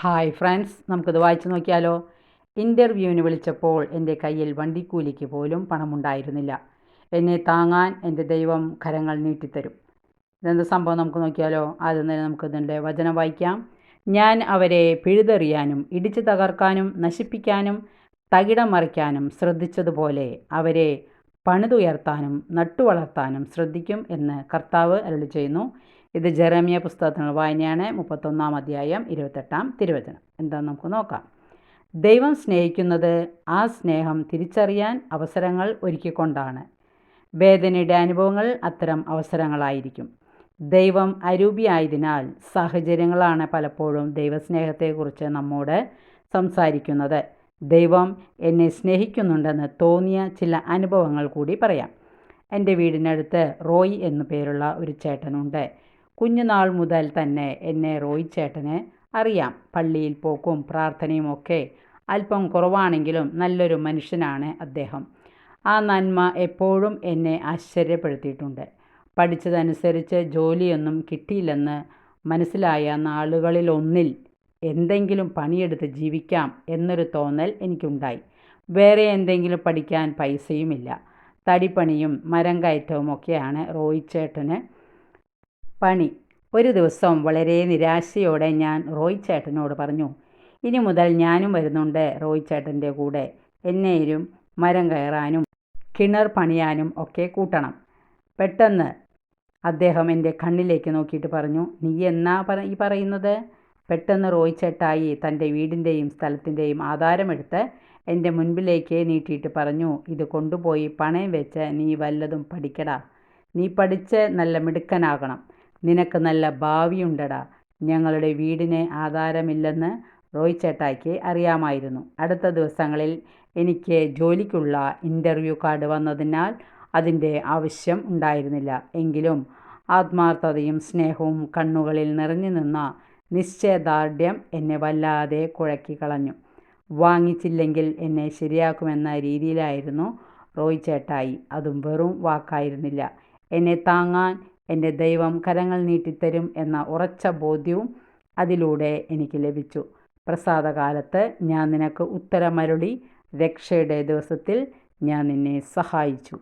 Hi friends നമുക്കിത് വായിച്ചു നോക്കിയാലോ? ഇന്റർവ്യൂവിന് വിളിച്ചപ്പോൾ എന്റെ കയ്യിൽ വണ്ടിക്കൂലിക്ക് പോലും പണമുണ്ടായിരുന്നില്ല. എന്നെ താങ്ങാൻ എന്റെ ദൈവം കരങ്ങൾ നീട്ടിത്തരും. ഇതെന്ത് സംഭവം നമുക്ക് നോക്കിയാലോ? ആദ്യം തന്നെ നമുക്ക് ഇതിന്റെ വചനം വായിക്കാം. ഞാൻ അവരെ പിഴുതെറിയാനും ഇടിച്ചു തകർക്കാനും നശിപ്പിക്കാനും തകിടം മറിക്കാനും ശ്രദ്ധിച്ചതുപോലെ അവരെ പണിതുയർത്താനും നട്ടുവളർത്താനും ശ്രദ്ധിക്കും എന്ന് കർത്താവ് അരളി ചെയ്യുന്നു ഇത് ജെറമിയ പുസ്തകത്തിനുള്ള വായനയാണ് മുപ്പത്തൊന്നാം അധ്യായം ഇരുപത്തെട്ടാം തിരുവചനം. എന്താണെന്ന് നമുക്ക് നോക്കാം. ദൈവം സ്നേഹിക്കുന്നത് ആ സ്നേഹം തിരിച്ചറിയാൻ അവസരങ്ങൾ ഒരുക്കിക്കൊണ്ടാണ്. വേദനയുടെ അനുഭവങ്ങൾ അത്തരം അവസരങ്ങളായിരിക്കും. ദൈവം അരൂപിയായതിനാൽ സാഹചര്യങ്ങളാണ് പലപ്പോഴും ദൈവസ്നേഹത്തെക്കുറിച്ച് നമ്മോട് സംസാരിക്കുന്നത്. ദൈവം എന്നെ സ്നേഹിക്കുന്നുണ്ടെന്ന് തോന്നിയ ചില അനുഭവങ്ങൾ കൂടി പറയാം. എന്റെ വീടിനടുത്ത് റോയ് എന്നു പേരുള്ള ഒരു ചേട്ടനുണ്ട്. കുഞ്ഞുനാൾ മുതൽ തന്നെ എന്നെ റോയ് ചേട്ടന് അറിയാം. പള്ളിയിൽ പോക്കും പ്രാർത്ഥനയും ഒക്കെ അല്പം കുറവാണെങ്കിലും നല്ലൊരു മനുഷ്യനാണ് അദ്ദേഹം. ആ നന്മ എപ്പോഴും എന്നെ ആശ്ചര്യപ്പെടുത്തിയിട്ടുണ്ട്. പഠിച്ചതനുസരിച്ച് ജോലിയൊന്നും കിട്ടിയില്ലെന്ന് മനസ്സിലായ നാളുകളിലൊന്നിൽ എന്തെങ്കിലും പണിയെടുത്ത് ജീവിക്കാം എന്നൊരു തോന്നൽ എനിക്കുണ്ടായി. വേറെ എന്തെങ്കിലും പഠിക്കാൻ പൈസയുമില്ല. തടിപ്പണിയും മരം കയറ്റവും ഒക്കെയാണ് റോയ് ചേട്ടന് പണി. ഒരു ദിവസം വളരെ നിരാശയോടെ ഞാൻ റോയ് ചേട്ടനോട് പറഞ്ഞു ഇനി മുതൽ ഞാനും വരുന്നുണ്ട് റോയ് ചേട്ടന്റെ കൂടെ. എന്നെയും മരം കയറാനും കിണർ പണിയാനും ഒക്കെ കൂട്ടണം. പെട്ടെന്ന് അദ്ദേഹം എന്റെ കണ്ണിലേക്ക് നോക്കിയിട്ട് പറഞ്ഞു നീ എന്നാ പറ ഈ പറയുന്നത്? പെട്ടെന്ന് റോയ് ചേട്ടായി തന്റെ വീടിന്റെയും സ്ഥലത്തിന്റെയും ആധാരമെടുത്ത് എന്റെ മുൻപിലേക്ക് നീട്ടിയിട്ട് പറഞ്ഞു ഇത് കൊണ്ടുപോയി പണയം വെച്ച് നീ വല്ലതും പഠിക്കടാ. നീ പഠിച്ച് നല്ല മിടുക്കനാകണം. നിനക്ക് നല്ല ഭാവിയുണ്ടടാ. ഞങ്ങളുടെ വീടിന് ആധാരമില്ലെന്ന് റോയ് ചേട്ടായ്ക്ക് അറിയാമായിരുന്നു. അടുത്ത ദിവസങ്ങളിൽ എനിക്ക് ജോലിക്കുള്ള ഇന്റർവ്യൂ കാർഡ് വന്നതിനാൽ അതിന്റെ ആവശ്യം ഉണ്ടായിരുന്നില്ല. എങ്കിലും ആത്മാർത്ഥതയും സ്നേഹവും കണ്ണുകളിൽ നിറഞ്ഞു നിന്ന നിശ്ചയദാർഢ്യം എന്നെ വല്ലാതെ കുഴക്കി കളഞ്ഞു. വാങ്ങിച്ചില്ലെങ്കിൽ എന്നെ ശരിയാക്കുമെന്ന രീതിയിലായിരുന്നു റോയ് ചേട്ടായി. അതും വെറും വാക്കായിരുന്നില്ല. എന്നെ താങ്ങാൻ എന്റെ ദൈവം കരങ്ങൾ നീട്ടിത്തരും എന്ന ഉറച്ച ബോധ്യവും അതിലൂടെ എനിക്ക് ലഭിച്ചു. പ്രസാദകാലത്ത് ഞാൻ നിനക്ക് ഉത്തരമരുളി രക്ഷയുടെ ദിവസത്തിൽ ഞാൻ നിന്നെ സഹായിച്ചു.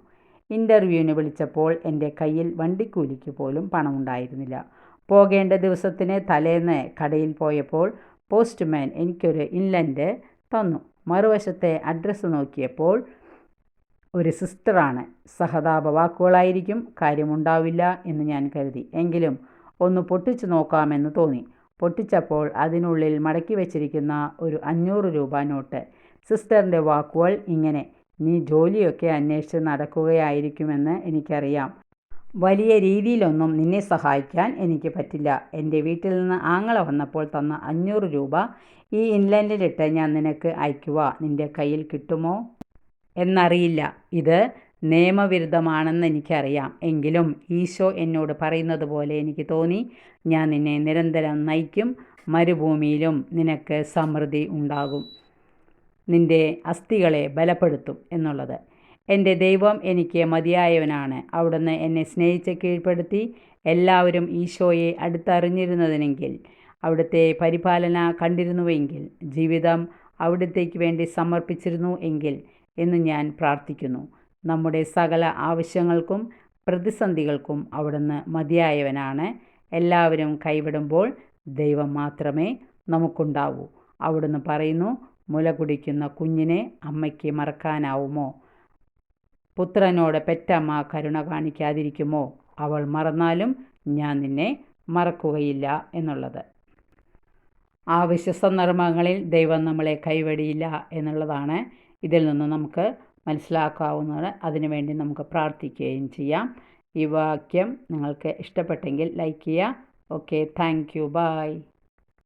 ഇന്റർവ്യൂവിന് വിളിച്ചപ്പോൾ എന്റെ കയ്യിൽ വണ്ടിക്കൂലിക്ക് പോലും പണമുണ്ടായിരുന്നില്ല. പോകേണ്ട ദിവസത്തിന് തലേന്ന് കടയിൽ പോയപ്പോൾ പോസ്റ്റ്മാൻ എനിക്കൊരു ഇൻലൻഡ് തന്നു. മറുവശത്തെ അഡ്രസ്സ് നോക്കിയപ്പോൾ ഒരു സിസ്റ്ററാണ്. സഹതാപ വാക്കുകളായിരിക്കും കാര്യമുണ്ടാവില്ല എന്ന് ഞാൻ കരുതി. എങ്കിലും ഒന്ന് പൊട്ടിച്ചു നോക്കാമെന്ന് തോന്നി. പൊട്ടിച്ചപ്പോൾ അതിനുള്ളിൽ മടക്കി വെച്ചിരിക്കുന്ന ഒരു അഞ്ഞൂറ് രൂപ നോട്ട്. സിസ്റ്ററിന്റെ വാക്കുകൾ ഇങ്ങനെ നീ ജോലിയൊക്കെ അന്വേഷിച്ച് നടക്കുകയായിരിക്കുമെന്ന് എനിക്കറിയാം. വലിയ രീതിയിലൊന്നും നിന്നെ സഹായിക്കാൻ എനിക്ക് പറ്റില്ല. എന്റെ വീട്ടിൽ നിന്ന് ആങ്ങള വന്നപ്പോൾ തന്ന അഞ്ഞൂറ് രൂപ ഈ ഇൻലൻഡിലിട്ട് ഞാൻ നിനക്ക് അയക്കുക നിന്റെ കയ്യിൽ കിട്ടുമോ? എന്നറിയില്ല. ഇത് നിയമവിരുദ്ധമാണെന്ന് എനിക്കറിയാം. എങ്കിലും ഈശോ എന്നോട് പറയുന്നത് പോലെ എനിക്ക് തോന്നി ഞാൻ നിന്നെ നിരന്തരം നയിക്കും മരുഭൂമിയിലും നിനക്ക് സമൃദ്ധി ഉണ്ടാകും. നിന്റെ അസ്ഥികളെ ബലപ്പെടുത്തും എന്നുള്ളത്. എന്റെ ദൈവം എനിക്ക് മതിയായവനാണ്. അവിടുന്ന് എന്നെ സ്നേഹിച്ച് കീഴ്പ്പെടുത്തി എല്ലാവരും ഈശോയെ അടുത്തറിഞ്ഞിരുന്നതിനെങ്കിൽ അവിടുത്തെ പരിപാലന കണ്ടിരുന്നുവെങ്കിൽ ജീവിതം അവിടത്തേക്ക് വേണ്ടി സമർപ്പിച്ചിരുന്നു എങ്കിൽ എന്ന് ഞാൻ പ്രാർത്ഥിക്കുന്നു. നമ്മുടെ സകല ആവശ്യങ്ങൾക്കും പ്രതിസന്ധികൾക്കും അവിടുന്ന് മതിയായവനാണ്. എല്ലാവരും കൈവിടുമ്പോൾ ദൈവം മാത്രമേ നമുക്കുണ്ടാവൂ. അവിടുന്ന് പറയുന്നു മുല കുടിക്കുന്ന കുഞ്ഞിനെ അമ്മയ്ക്ക് മറക്കാനാവുമോ? പുത്രനോട് പെറ്റമ്മ കരുണ കാണിക്കാതിരിക്കുമോ? അവൾ മറന്നാലും ഞാൻ നിന്നെ മറക്കുകയില്ല എന്നുള്ളത്. ആവശ്യ സന്ദർഭങ്ങളിൽ ദൈവം നമ്മളെ കൈവടിയില്ല എന്നുള്ളതാണ് ഇതിൽ നിന്ന് നമുക്ക് മനസ്സിലാക്കാവുന്നതാണ്. അതിനുവേണ്ടി നമുക്ക് പ്രാർത്ഥിക്കുകയും ചെയ്യാം. ഈ വാക്യം നിങ്ങൾക്ക് ഇഷ്ടപ്പെട്ടെങ്കിൽ ലൈക്ക് ചെയ്യുക. Okay thank you. ബൈ.